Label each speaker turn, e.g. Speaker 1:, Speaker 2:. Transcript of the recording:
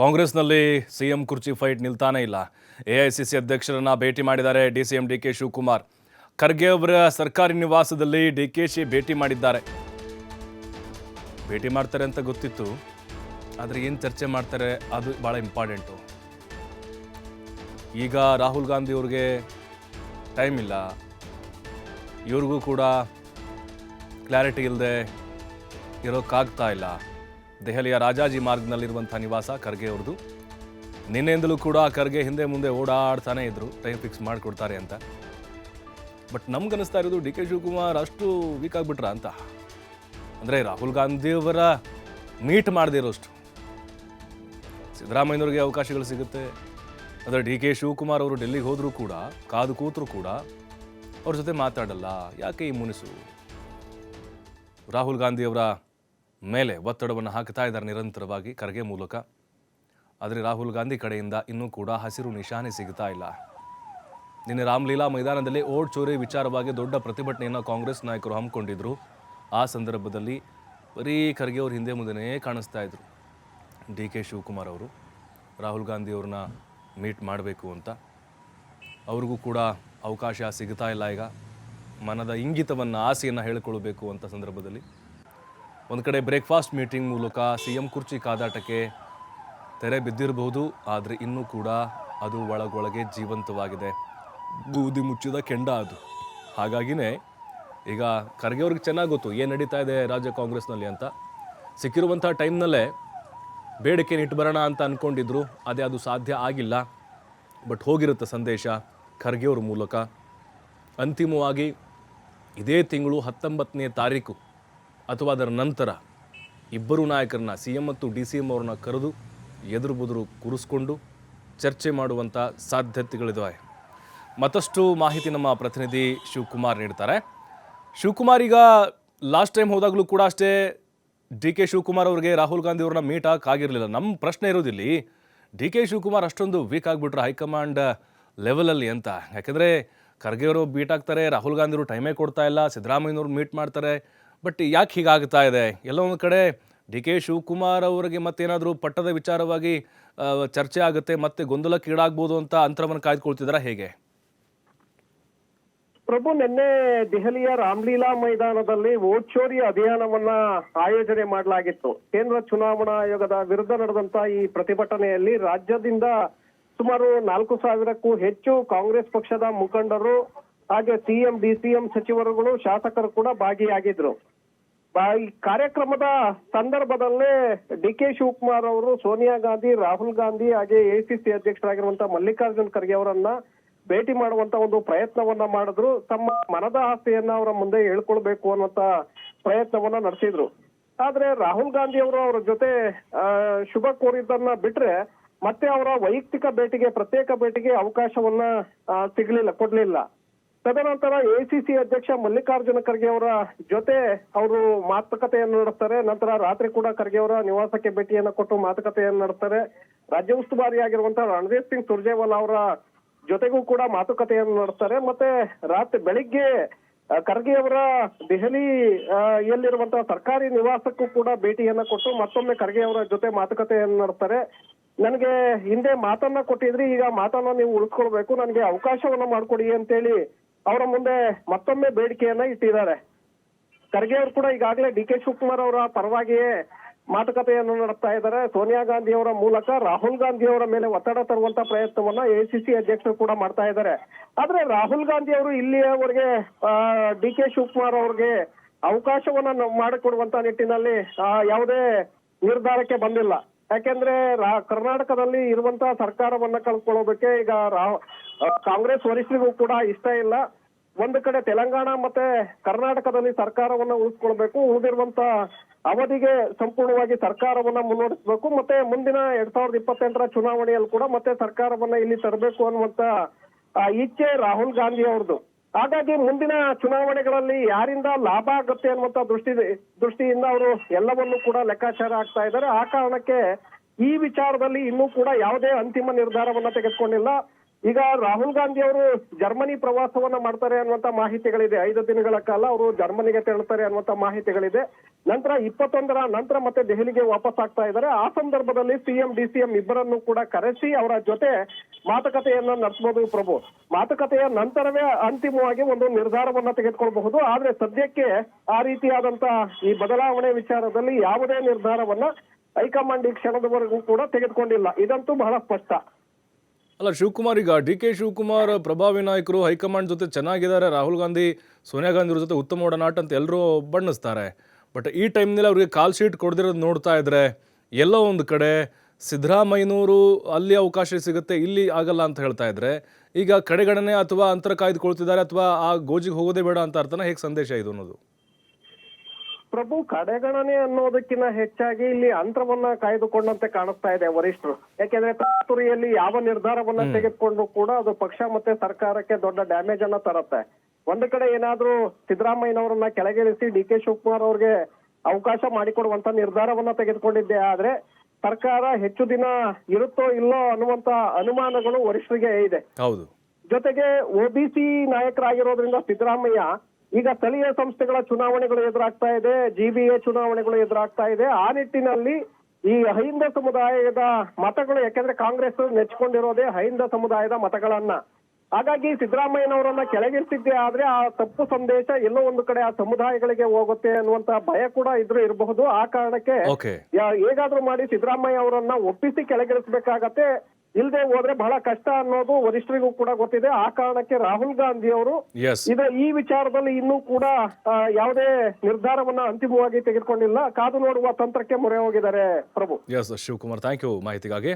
Speaker 1: ಕಾಂಗ್ರೆಸ್ನಲ್ಲಿ ಸಿಎಂ ಕುರ್ಚಿ ಫೈಟ್ ನಿಲ್ತಾನೇ ಇಲ್ಲ. ಎಐಸಿಸಿ ಅಧ್ಯಕ್ಷರನ್ನ ಭೇಟಿ ಮಾಡಿದ್ದಾರೆ D C M D K Shivakumar. Kharge ಅವರ ಸರ್ಕಾರಿ ನಿವಾಸದಲ್ಲಿ ಡಿ ಕೆ ಶಿ ಭೇಟಿ ಮಾಡಿದ್ದಾರೆ. ಭೇಟಿ ಮಾಡ್ತಾರೆ ಅಂತ ಗೊತ್ತಿತ್ತು. ಆದರೆ ಏನು ಚರ್ಚೆ ಮಾಡ್ತಾರೆ ಅದು ಭಾಳ ಇಂಪಾರ್ಟೆಂಟು. ಈಗ ರಾಹುಲ್ ಗಾಂಧಿ ಅವ್ರಿಗೆ ಟೈಮ್ ಇಲ್ಲ. ಇವ್ರಿಗೂ ಕೂಡ ಕ್ಲಾರಿಟಿ ಇಲ್ಲದೆ ಇರೋಕ್ಕಾಗ್ತಾ ಇಲ್ಲ. ದೆಹಲಿಯ ರಾಜಾಜಿ ಮಾರ್ಗ್ನಲ್ಲಿರುವಂಥ ನಿವಾಸ ಖರ್ಗೆ ಅವ್ರದ್ದು. ನಿನ್ನೆಯಿಂದಲೂ ಕೂಡ ಖರ್ಗೆ ಹಿಂದೆ ಮುಂದೆ ಓಡಾಡ್ತಾನೆ ಇದ್ರು. ಟೈಮ್ ಫಿಕ್ಸ್ ಮಾಡಿಕೊಡ್ತಾರೆ ಅಂತ. ಬಟ್ ನಮ್ಗನ್ನಿಸ್ತಾ ಇರೋದು ಡಿ ಕೆ ಶಿವಕುಮಾರ್ ಅಷ್ಟು ವೀಕ್ ಆಗಿಬಿಟ್ರ ಅಂತ. ಅಂದರೆ ರಾಹುಲ್ ಗಾಂಧಿಯವರ ಮೀಟ್ ಮಾಡದಿರೋಷ್ಟು. ಸಿದ್ದರಾಮಯ್ಯವ್ರಿಗೆ ಅವಕಾಶಗಳು ಸಿಗುತ್ತೆ. ಅಂದರೆ ಡಿ ಕೆ ಶಿವಕುಮಾರ್ ಅವರು ಡೆಲ್ಲಿಗೆ ಹೋದರೂ ಕೂಡ, ಕಾದು ಕೂತರು ಕೂಡ ಅವ್ರ ಜೊತೆ ಮಾತಾಡಲ್ಲ. ಯಾಕೆ ಈ ಮುನಿಸು? ರಾಹುಲ್ ಗಾಂಧಿಯವರ ಮೇಲೆ ಒತ್ತಡವನ್ನು ಹಾಕ್ತಾ ಇದ್ದಾರೆ ನಿರಂತರವಾಗಿ ಕರೆಗೆ ಮೂಲಕ. ಆದರೆ ರಾಹುಲ್ ಗಾಂಧಿ ಕಡೆಯಿಂದ ಇನ್ನೂ ಕೂಡ ಹಸಿರು ನಿಶಾನೆ ಸಿಗ್ತಾ ಇಲ್ಲ. ನಿನ್ನೆ ರಾಮಲೀಲಾ ಮೈದಾನದಲ್ಲಿ ಓಟ್ ಚೋರಿ ವಿಚಾರವಾಗಿ ದೊಡ್ಡ ಪ್ರತಿಭಟನೆಯನ್ನು ಕಾಂಗ್ರೆಸ್ ನಾಯಕರು ಹಮ್ಮಿಕೊಂಡಿದ್ದರು ಆ ಸಂದರ್ಭದಲ್ಲಿ ಬರೀ ಖರ್ಗೆ ಅವರು ಹಿಂದೆ ಮುಂದೆನೇ ಕಾಣಿಸ್ತಾ ಇದ್ರು. ಡಿ ಕೆ ಶಿವಕುಮಾರ್ ಅವರು, ರಾಹುಲ್ ಗಾಂಧಿ ಅವ್ರನ್ನ ಮೀಟ್ ಮಾಡಬೇಕು ಅಂತ. ಅವ್ರಿಗೂ ಕೂಡ ಅವಕಾಶ ಸಿಗ್ತಾ ಇಲ್ಲ ಈಗ. ಮನದ ಇಂಗಿತವನ್ನು ಆಸೆಯನ್ನು ಹೇಳಿಕೊಳ್ಬೇಕು ಅಂತ ಸಂದರ್ಭದಲ್ಲಿ. ಒಂದು ಕಡೆ ಬ್ರೇಕ್ಫಾಸ್ಟ್ ಮೀಟಿಂಗ್ ಮೂಲಕ ಸಿ ಎಂ ಕುರ್ಚಿ ಕಾದಾಟಕ್ಕೆ ತೆರೆ ಬಿದ್ದಿರಬಹುದು, ಆದರೆ ಇನ್ನೂ ಕೂಡ ಅದು ಒಳಗೊಳಗೆ ಜೀವಂತವಾಗಿದೆ. ಬೂದಿ ಮುಚ್ಚಿದ ಕೆಂಡ ಅದು. ಹಾಗಾಗಿನೇ ಈಗ ಖರ್ಗೆ ಅವ್ರಿಗೆ ಚೆನ್ನಾಗಿ ಗೊತ್ತು, ಏನು ನಡೀತಾ ಇದೆ ರಾಜ್ಯ ಕಾಂಗ್ರೆಸ್ನಲ್ಲಿ ಅಂತ. ಸಿಕ್ಕಿರುವಂಥ ಟೈಮ್ನಲ್ಲೇ ಬೇಡಿಕೆ ಇಟ್ಟು ಬರೋಣ ಅಂತ ಅಂದ್ಕೊಂಡಿದ್ರು ಅದೇ ಅದು ಸಾಧ್ಯ ಆಗಿಲ್ಲ. ಬಟ್ ಹೋಗಿರುತ್ತೆ ಸಂದೇಶ ಖರ್ಗೆ ಅವ್ರ ಮೂಲಕ. ಅಂತಿಮವಾಗಿ ಇದೇ ತಿಂಗಳು ಹತ್ತೊಂಬತ್ತನೇ ತಾರೀಕು. ಅಥವಾ ಅದರ ನಂತರ ಇಬ್ಬರು ನಾಯಕರನ್ನ ಸಿ ಎಂ ಮತ್ತು ಡಿ ಸಿ ಎಂ ಅವ್ರನ್ನ ಕರೆದು ಎದುರು ಬದುರು ಕೂರಿಸ್ಕೊಂಡು ಚರ್ಚೆ ಮಾಡುವಂಥ ಸಾಧ್ಯತೆಗಳಿದ್ದಾವೆ ಮತ್ತಷ್ಟು ಮಾಹಿತಿ ನಮ್ಮ ಪ್ರತಿನಿಧಿ ಶಿವಕುಮಾರ್ ನೀಡ್ತಾರೆ. ಶಿವಕುಮಾರ್, ಈಗ ಲಾಸ್ಟ್ ಟೈಮ್ ಹೋದಾಗಲೂ ಕೂಡ ಅಷ್ಟೇ ಡಿ ಕೆ ಶಿವಕುಮಾರ್ ಅವರಿಗೆ ರಾಹುಲ್ ಗಾಂಧಿ ಅವ್ರನ್ನ ಮೀಟ್ ಆಗಿರಲಿಲ್ಲ. ನಮ್ಮ ಪ್ರಶ್ನೆ ಇರೋದಿಲ್ಲಿ, ಡಿ ಕೆ ಶಿವಕುಮಾರ್ ಅಷ್ಟೊಂದು ವೀಕ್ ಆಗಿಬಿಟ್ರೆ ಹೈಕಮಾಂಡ್ ಲೆವೆಲಲ್ಲಿ ಅಂತ. ಯಾಕೆಂದರೆ ಖರ್ಗೆ ಅವರು ಬೀಟ್ ಆಗ್ತಾರೆ, ರಾಹುಲ್ ಗಾಂಧಿ ಅವರು ಟೈಮೇ ಕೊಡ್ತಾ ಇಲ್ಲ, ಸಿದ್ದರಾಮಯ್ಯನವ್ರು ಮೀಟ್ ಮಾಡ್ತಾರೆ ಬಟ್ ಯಾಕೆ ಹೀಗಾಗ್ತಾ ಇದೆ? ಎಲ್ಲ ಒಂದು ಕಡೆ ಡಿ ಕೆ ಶಿವಕುಮಾರ್ ಅವರಿಗೆ ಮತ್ತೇನಾದರೂ ಪಟ್ಟದ ವಿಚಾರವಾಗಿ ಚರ್ಚೆ ಆಗುತ್ತೆ ಮತ್ತೆ ಗೊಂದಲಕ್ಕೀಡಾಗ್ಬೋದು ಅಂತ ಅಂತರವನ್ನು ಕಾಯ್ದುಕೊಳ್ತಿದ್ದಾರಾ ಹೇಗೆ?
Speaker 2: ಪ್ರಭು, ನಿನ್ನೆ ದೆಹಲಿಯ ರಾಮ್ಲೀಲಾ ಮೈದಾನದಲ್ಲಿ ವೋಟ್ ಚೋರಿ ಅಭಿಯಾನವನ್ನ ಆಯೋಜನೆ ಮಾಡಲಾಗಿತ್ತು. ಕೇಂದ್ರ ಚುನಾವಣಾ ಆಯೋಗದ ವಿರುದ್ಧ ನಡೆದಂತ ಈ ಪ್ರತಿಭಟನೆಯಲ್ಲಿ ರಾಜ್ಯದಿಂದ ಸುಮಾರು ನಾಲ್ಕು ಸಾವಿರಕ್ಕೂ ಹೆಚ್ಚು ಕಾಂಗ್ರೆಸ್ ಪಕ್ಷದ ಮುಖಂಡರು ಹಾಗೆ ಸಿಎಂ, ಡಿಸಿಎಂ ಸಚಿವರುಗಳು ಶಾಸಕರು ಕೂಡ ಭಾಗಿಯಾಗಿದ್ರು. ಈ ಕಾರ್ಯಕ್ರಮದ ಸಂದರ್ಭದಲ್ಲೇ ಡಿ ಕೆ ಶಿವಕುಮಾರ್ ಅವರು, ಸೋನಿಯಾ ಗಾಂಧಿ, ರಾಹುಲ್ ಗಾಂಧಿ ಹಾಗೆ ಎಸಿಸಿ ಅಧ್ಯಕ್ಷರಾಗಿರುವಂತಹ ಮಲ್ಲಿಕಾರ್ಜುನ್ ಖರ್ಗೆ ಅವರನ್ನ ಭೇಟಿ ಮಾಡುವಂತ ಒಂದು ಪ್ರಯತ್ನವನ್ನ ಮಾಡಿದ್ರು. ತಮ್ಮ ಮನದ ಆಸ್ತಿಯನ್ನ ಅವರ ಮುಂದೆ ಹೇಳ್ಕೊಳ್ಬೇಕು ಅನ್ನುವಂತ ಪ್ರಯತ್ನವನ್ನ ನಡೆಸಿದ್ರು. ಆದ್ರೆ ರಾಹುಲ್ ಗಾಂಧಿ ಅವರು ಅವರ ಜೊತೆ ಶುಭ ಕೋರಿದ್ದನ್ನ ಬಿಟ್ರೆ ಮತ್ತೆ ಅವರ ವೈಯಕ್ತಿಕ ಭೇಟಿಗೆ, ಪ್ರತ್ಯೇಕ ಭೇಟಿಗೆ ಅವಕಾಶವನ್ನ ಸಿಗ್ಲಿಲ್ಲ, ಕೊಡ್ಲಿಲ್ಲ. ತದನಂತರ ಎಸಿಸಿ ಅಧ್ಯಕ್ಷ ಮಲ್ಲಿಕಾರ್ಜುನ ಖರ್ಗೆ ಅವರ ಜೊತೆ ಅವರು ಮಾತುಕತೆಯನ್ನು ನಡೆಸ್ತಾರೆ. ನಂತರ ರಾತ್ರಿ ಕೂಡ ಖರ್ಗೆ ಅವರ ನಿವಾಸಕ್ಕೆ ಭೇಟಿಯನ್ನು ಕೊಟ್ಟು ಮಾತುಕತೆಯನ್ನು ನಡೆಸ್ತಾರೆ. ರಾಜ್ಯ ಉಸ್ತುವಾರಿಯಾಗಿರುವಂತಹ ರಣದೀಪ್ ಸಿಂಗ್ ಸುರ್ಜೇವಾಲಾ ಅವರ ಜೊತೆಗೂ ಕೂಡ ಮಾತುಕತೆಯನ್ನು ನಡೆಸ್ತಾರೆ. ಮತ್ತೆ ರಾತ್ರಿ ಬೆಳಿಗ್ಗೆ ಖರ್ಗೆ ಅವರ ದೆಹಲಿ ಯಲ್ಲಿರುವಂತಹ ಸರ್ಕಾರಿ ನಿವಾಸಕ್ಕೂ ಕೂಡ ಭೇಟಿಯನ್ನ ಕೊಟ್ಟು ಮತ್ತೊಮ್ಮೆ ಖರ್ಗೆ ಅವರ ಜೊತೆ ಮಾತುಕತೆಯನ್ನು ನಡೆಸ್ತಾರೆ. ನನಗೆ ಹಿಂದೆ ಮಾತನ್ನ ಕೊಟ್ಟಿದ್ರಿ, ಈಗ ಮಾತನ್ನ ನೀವು ಉಳಿಸ್ಕೊಳ್ಬೇಕು. ನನಗೆ ಅವಕಾಶವನ್ನ ಮಾಡಿಕೊಡಿ ಅಂತೇಳಿ ಅವರ ಮುಂದೆ ಮತ್ತೊಮ್ಮೆ ಬೇಡಿಕೆಯನ್ನ ಇಟ್ಟಿದ್ದಾರೆ. ಖರ್ಗೆ ಅವರು ಕೂಡ ಈಗಾಗಲೇ ಡಿ ಕೆ ಶಿವಕುಮಾರ್ ಅವರ ಪರವಾಗಿಯೇ ಮಾತುಕತೆಯನ್ನು ನಡೆಸ್ತಾ ಇದ್ದಾರೆ. ಸೋನಿಯಾ ಗಾಂಧಿ ಅವರ ಮೂಲಕ ರಾಹುಲ್ ಗಾಂಧಿ ಅವರ ಮೇಲೆ ಒತ್ತಡ ತರುವಂತ ಪ್ರಯತ್ನವನ್ನ ಸಿ ಅಧ್ಯಕ್ಷರು ಕೂಡ ಮಾಡ್ತಾ ಇದ್ದಾರೆ. ಆದ್ರೆ ರಾಹುಲ್ ಗಾಂಧಿ ಅವರು ಇಲ್ಲಿಯವರೆಗೆ ಡಿ ಕೆ ಶಿವಕುಮಾರ್ ಅವ್ರಿಗೆ ಅವಕಾಶವನ್ನ ಮಾಡಿಕೊಡುವಂತ ನಿಟ್ಟಿನಲ್ಲಿ ಯಾವುದೇ ನಿರ್ಧಾರಕ್ಕೆ ಬಂದಿಲ್ಲ. ಯಾಕೆಂದ್ರೆ ಕರ್ನಾಟಕದಲ್ಲಿ ಇರುವಂತಹ ಸರ್ಕಾರವನ್ನ ಕಳ್ಕೊಳ್ಳೋದಕ್ಕೆ ಈಗ ಕಾಂಗ್ರೆಸ್ ವರಿಷ್ಠರಿಗೂ ಕೂಡ ಇಷ್ಟ ಇಲ್ಲ. ಒಂದು ಕಡೆ ತೆಲಂಗಾಣ ಮತ್ತೆ ಕರ್ನಾಟಕದಲ್ಲಿ ಸರ್ಕಾರವನ್ನ ಉಳಿಸ್ಕೊಳ್ಬೇಕು, ಉಳಿದಿರುವಂತ ಅವಧಿಗೆ ಸಂಪೂರ್ಣವಾಗಿ ಸರ್ಕಾರವನ್ನ ಮುನ್ನಡೆಸಬೇಕು, ಮತ್ತೆ ಮುಂದಿನ ಎರಡ್ ಸಾವಿರದ ಇಪ್ಪತ್ತೆಂಟರ ಚುನಾವಣೆಯಲ್ಲಿ ಕೂಡ ಮತ್ತೆ ಸರ್ಕಾರವನ್ನ ಇಲ್ಲಿ ತರಬೇಕು ಅನ್ನುವಂತ ಇಚ್ಛೆ ರಾಹುಲ್ ಗಾಂಧಿ ಅವ್ರದ್ದು. ಹಾಗಾಗಿ ಮುಂದಿನ ಚುನಾವಣೆಗಳಲ್ಲಿ ಯಾರಿಂದ ಲಾಭ ಆಗುತ್ತೆ ಅನ್ನುವಂತ ದೃಷ್ಟಿ, ದೃಷ್ಟಿಯಿಂದ ಅವರು ಎಲ್ಲವನ್ನೂ ಕೂಡ ಲೆಕ್ಕಾಚಾರ ಆಗ್ತಾ ಇದ್ದಾರೆ. ಆ ಕಾರಣಕ್ಕೆ ಈ ವಿಚಾರದಲ್ಲಿ ಇನ್ನೂ ಕೂಡ ಯಾವುದೇ ಅಂತಿಮ ನಿರ್ಧಾರವನ್ನ ತೆಗೆದುಕೊಂಡಿಲ್ಲ. ಈಗ ರಾಹುಲ್ ಗಾಂಧಿ ಅವರು ಜರ್ಮನಿ ಪ್ರವಾಸವನ್ನ ಮಾಡ್ತಾರೆ ಅನ್ನುವಂತ ಮಾಹಿತಿಗಳಿದೆ. ಐದು ದಿನಗಳ ಕಾಲ ಅವರು ಜರ್ಮನಿಗೆ ತೆರಳುತ್ತಾರೆ ಅನ್ನುವಂತ ಮಾಹಿತಿಗಳಿದೆ. ನಂತರ ಇಪ್ಪತ್ತೊಂದರ ನಂತರ ಮತ್ತೆ ದೆಹಲಿಗೆ ವಾಪಸ್ ಆಗ್ತಾ ಇದ್ದಾರೆ. ಆ ಸಂದರ್ಭದಲ್ಲಿ ಸಿಎಂ ಡಿಸಿಎಂ ಇಬ್ಬರನ್ನು ಕೂಡ ಕರೆಸಿ ಅವರ ಜೊತೆ ಮಾತುಕತೆಯನ್ನ ನಡೆಸಬಹುದು ಪ್ರಭು. ಮಾತುಕತೆಯ ನಂತರವೇ ಅಂತಿಮವಾಗಿ ಒಂದು ನಿರ್ಧಾರವನ್ನ ತೆಗೆದುಕೊಳ್ಳಬಹುದು ಆದ್ರೆ ಸದ್ಯಕ್ಕೆ ಆ ರೀತಿಯಾದಂತ ಈ ಬದಲಾವಣೆ ವಿಚಾರದಲ್ಲಿ ಯಾವುದೇ ನಿರ್ಧಾರವನ್ನ ಹೈಕಮಾಂಡ್ ಈ ಕ್ಷಣದವರೆಗೂ ಕೂಡ ತೆಗೆದುಕೊಂಡಿಲ್ಲ. ಇದಂತೂ ಬಹಳ ಸ್ಪಷ್ಟ.
Speaker 1: ಅಲ್ಲ, ಶಿವಕುಮಾರ್, ಈಗ ಡಿ ಕೆ ಶಿವಕುಮಾರ್, ಪ್ರಭಾವಿ ನಾಯಕರು, ಹೈಕಮಾಂಡ್ ಜೊತೆ ಚೆನ್ನಾಗಿದ್ದಾರೆ, ರಾಹುಲ್ ಗಾಂಧಿ, ಸೋನಿಯಾ ಗಾಂಧಿ ಅವ್ರ ಜೊತೆ ಉತ್ತಮ ಒಡನಾಟ ಅಂತ ಎಲ್ಲರೂ ಬಣ್ಣಿಸ್ತಾರೆ. ಬಟ್ ಈ ಟೈಮ್ನಲ್ಲಿ ಅವ್ರಿಗೆ ಕಾಲ್ ಶೀಟ್ ಕೊಡದಿರೋದು ನೋಡ್ತಾ ಇದ್ರೆ, ಎಲ್ಲೋ ಒಂದು ಕಡೆ ಸಿದ್ದರಾಮಯ್ಯನವರು ಅಲ್ಲಿ ಅವಕಾಶ ಸಿಗುತ್ತೆ, ಇಲ್ಲಿ ಆಗಲ್ಲ ಅಂತ ಹೇಳ್ತಾ ಇದ್ರೆ, ಈಗ ಕಡೆಗಣನೆ ಅಥವಾ ಅಂತರ ಕಾಯ್ದುಕೊಳ್ತಿದ್ದಾರೆ ಅಥವಾ ಆ ಗೋಜಿಗೆ ಹೋಗೋದೇ ಬೇಡ ಅಂತ ಅರ್ಥನ ಹೇಗೆ ಸಂದೇಶ ಇದು ಅನ್ನೋದು?
Speaker 2: ಪ್ರಭು ಕಡೆಗಣನೆ ಅನ್ನೋದಕ್ಕಿಂತ ಹೆಚ್ಚಾಗಿ ಇಲ್ಲಿ ಅಂತರವನ್ನ ಕಾಯ್ದುಕೊಂಡಂತೆ ಕಾಣಿಸ್ತಾ ಇದೆ ವರಿಷ್ಠರು. ಯಾಕೆಂದ್ರೆ ತುರಿಯಲ್ಲಿ ಯಾವ ನಿರ್ಧಾರವನ್ನ ತೆಗೆದುಕೊಂಡ್ರು ಕೂಡ ಅದು ಪಕ್ಷ ಮತ್ತೆ ಸರ್ಕಾರಕ್ಕೆ ದೊಡ್ಡ ಡ್ಯಾಮೇಜ್ ಅನ್ನ ತರುತ್ತೆ. ಒಂದು ಕಡೆ ಏನಾದ್ರೂ ಸಿದ್ದರಾಮಯ್ಯನವರನ್ನ ಕೆಳಗಿಳಿಸಿ ಡಿ ಕೆ ಶಿವಕುಮಾರ್ ಅವ್ರಿಗೆ ಅವಕಾಶ ಮಾಡಿಕೊಡುವಂತ ನಿರ್ಧಾರವನ್ನ ತೆಗೆದುಕೊಂಡಿದ್ದೆ. ಆದ್ರೆ ಸರ್ಕಾರ ಹೆಚ್ಚು ದಿನ ಇರುತ್ತೋ ಇಲ್ಲೋ ಅನ್ನುವಂತ ಅನುಮಾನಗಳು ವರಿಷ್ಠರಿಗೆ ಇದೆ. ಜೊತೆಗೆ ಒಬಿಸಿ ನಾಯಕರಾಗಿರೋದ್ರಿಂದ ಸಿದ್ದರಾಮಯ್ಯ ಈಗ ಸ್ಥಳೀಯ ಸಂಸ್ಥೆಗಳ ಚುನಾವಣೆಗಳು ಎದುರಾಗ್ತಾ ಇದೆ ಜಿಬಿಎ ಚುನಾವಣೆಗಳು ಎದುರಾಗ್ತಾ ಇದೆ. ಆ ನಿಟ್ಟಿನಲ್ಲಿ ಈ ಹೈಂದ ಸಮುದಾಯದ ಮತಗಳು ಯಾಕೆಂದ್ರೆ ಕಾಂಗ್ರೆಸ್ ನೆಚ್ಕೊಂಡಿರೋದೇ ಹೈಂದ ಸಮುದಾಯದ ಮತಗಳನ್ನ. ಹಾಗಾಗಿ ಸಿದ್ದರಾಮಯ್ಯನವರನ್ನ ಕೆಳಗಿರ್ತಿದ್ದೆ ಆದ್ರೆ ಆ ತಪ್ಪು ಸಂದೇಶ ಎಲ್ಲೋ ಒಂದು ಕಡೆ ಆ ಸಮುದಾಯಗಳಿಗೆ ಹೋಗುತ್ತೆ ಅನ್ನುವಂತ ಭಯ ಕೂಡ ಇದ್ರೂ ಇರಬಹುದು. ಆ ಕಾರಣಕ್ಕೆ ಹೇಗಾದ್ರೂ ಮಾಡಿ ಸಿದ್ದರಾಮಯ್ಯ ಅವರನ್ನ ಒಪ್ಪಿಸಿ ಕೆಳಗಿಳಿಸಬೇಕಾಗತ್ತೆ. ಇಲ್ಲದೆ ಹೋದ್ರೆ ಬಹಳ ಕಷ್ಟ ಅನ್ನೋದು ವರಿಷ್ಠರಿಗೂ ಕೂಡ ಗೊತ್ತಿದೆ. ಆ ಕಾರಣಕ್ಕೆ ರಾಹುಲ್ ಗಾಂಧಿ ಅವರು ಇದ ಈ ವಿಚಾರದಲ್ಲಿ ಇನ್ನೂ ಕೂಡ ಯಾವುದೇ ನಿರ್ಧಾರವನ್ನ ಅಂತಿಮವಾಗಿ ತೆಗೆದುಕೊಂಡಿಲ್ಲ. ಕಾದು ನೋಡುವ ತಂತ್ರಕ್ಕೆ ಮೊರೆ ಹೋಗಿದ್ದಾರೆ Prabhu.
Speaker 1: S Shivakumar thank you ಮಾಹಿತಿಗಾಗಿ.